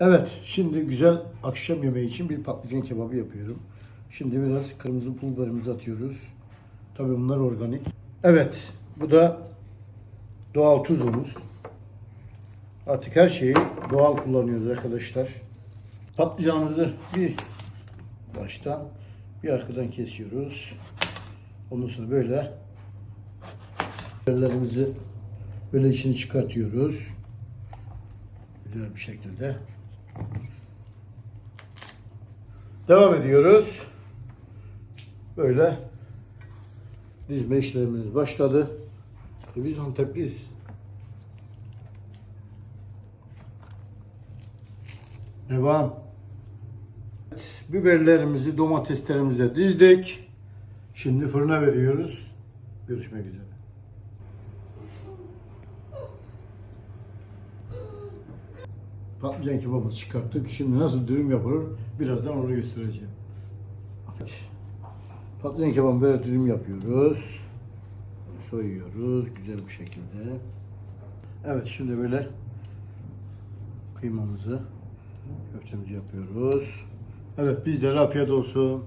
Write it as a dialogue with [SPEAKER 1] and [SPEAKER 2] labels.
[SPEAKER 1] Evet, şimdi güzel akşam yemeği için bir patlıcan kebabı yapıyorum. Şimdi biraz kırmızı pul biberimizi atıyoruz. Tabii bunlar organik. Evet, bu da doğal tuzumuz. Artık her şeyi doğal kullanıyoruz arkadaşlar. Patlıcanımızı bir baştan bir arkadan kesiyoruz. Ondan sonra böyle biberlerimizi böyle içini çıkartıyoruz. Güzel bir şekilde. Devam ediyoruz. Böyle dizme işlemimiz başladı. E biz Antepliyiz. Devam. Evet, biberlerimizi domateslerimize dizdik. Şimdi fırına veriyoruz. Görüşmek üzere. Patlıcan kebabımızı çıkarttık. Şimdi nasıl dürüm yapılır birazdan onu göstereceğim. Patlıcan kebabı böyle dürüm yapıyoruz. Soyuyoruz güzel bir şekilde. Evet şimdi böyle kıymamızı köftemizi yapıyoruz. Evet bizlere afiyet olsun.